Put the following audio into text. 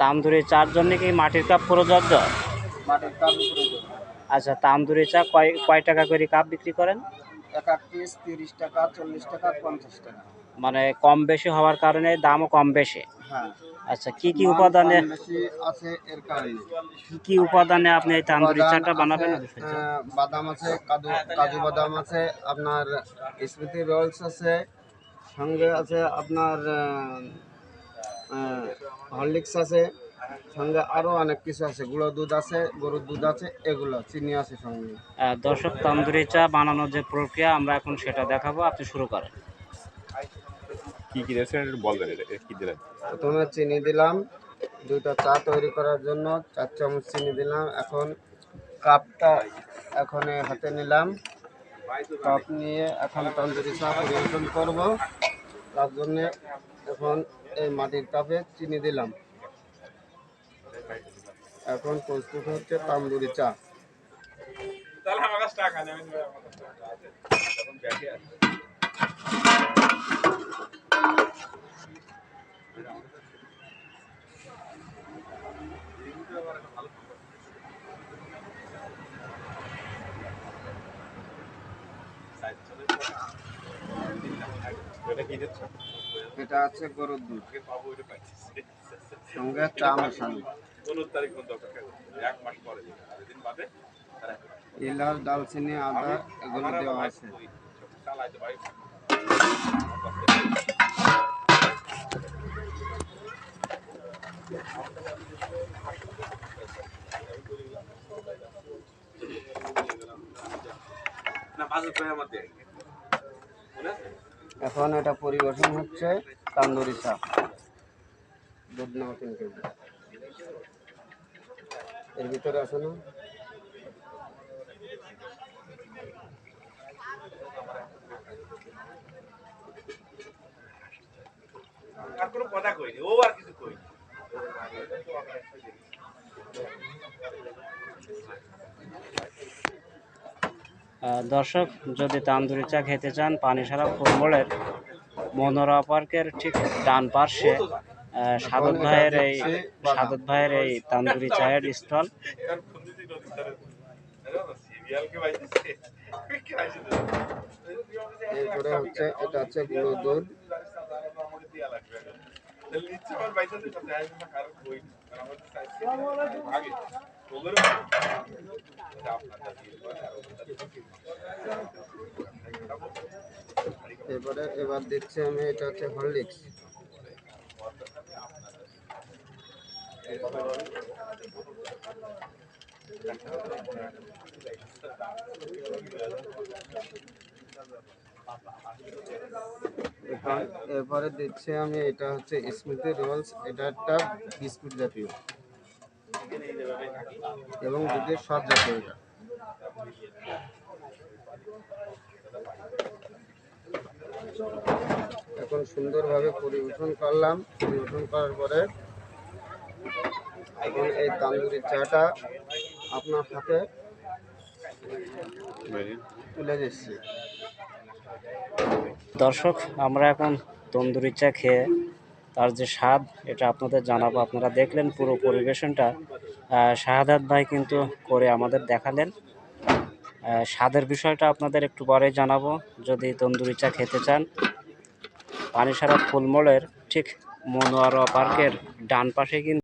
তান্দুরি চার জন্য কি মাটির কাপ প্রযোজ্য মাটির কাপ আচ্ছা তান্দুরি চা কয় কয় টাকা করে কাপ বিক্রি করেন? এক এক পিস তিরিশ টাকা চল্লিশ টাকা পঞ্চাশ টাকা। মানে কম বেশি হওয়ার কারণে দামও কম বেশি? হ্যাঁ। আচ্ছা কি কি উপাদানে দাম বেশি আছে এর কারণে। কি কি উপাদানে আপনি এই তান্দুরি চাটা বানাবেন? বাদাম আছে কাজু কাজু বাদাম আছে আপনার স্মৃতি রোলস আছে সঙ্গে আছে আপনার হরলিক্স আছে সঙ্গে আরও অনেক কিছু আছে। গুঁড়ো দুধ আছে গরুর দুধ আছে এগুলো চিনি আছে সঙ্গে। দর্শক তন্দুরি চা বানানোর যে প্রক্রিয়া আমরা এখন সেটা দেখাবো। আপনি শুরু করেন। কি কি দিয়েছেন একটু বলবেন এটা এটা কি দিলেন? প্রথমে চিনি দিলাম দুইটা চা তৈরি করার জন্য চার চামচ চিনি দিলাম। এখন কাপটা এখন হাতে নিলাম। কাপ নিয়ে এখন তন্দুরি চা পরিবেশন করব। তার জন্যে এখন এই মাটির কাপে চিনি দিলাম। এখন প্রস্তুত হচ্ছে তান্দুরি চা। এটা আছে গরুর দুধ। সঙ্গে চা মশালা পনেরো তারিখ এক মাস পরে এলাচ দালচিনি আদা এগুলো দেওয়া আছে। না বাজে করে আমার দেয় এখন এটা পরিবেশন হচ্ছে তান্দুরি চা। দুধ নাও তিন কেজি। এর ভিতরে আছে না। কোনো কথা ও আর কিছু দর্শক, যদি তান্দুরি চা খেতে চান, পানি সারা ফুলমোড়ের মনোরা পার্কের ঠিক ডান পার্শ্বে সাদত ভাইয়ের এই সাদত ভাইয়ের এই তান্দুরি চায়ের স্টল। হচ্ছে, এটা হচ্ছে গুঁড়ো দুধ। এরপরে এবার দিচ্ছি আমি এটা হচ্ছে হরলিক্স এখন এরপরে দিচ্ছি আমি এটা হচ্ছে স্মৃতি রোলস এটা একটা বিস্কুট জাতীয়। এবং দুধের স্বাদ জাতীয় এটা। এখন সুন্দরভাবে পরিবেশন করলাম। পরিবেশন করার পরে এখন এই তান্দুরি চাটা আপনার হাতে তুলে দিচ্ছি। দর্শক আমরা এখন তন্দুরি চা খেয়ে তার যে স্বাদ এটা আপনাদের জানাব। আপনারা দেখলেন পুরো পরিবেশনটা। আহ, শাহাদাত ভাই কিন্তু করে আমাদের দেখালেন। স্বাদের বিষয়টা আপনাদের একটু পরে জানাব। যদি তন্দুরি চা খেতে চান পানিসারা ফুলমলের ঠিক মনোয়ারা পার্কের ডান পাশে কিন্তু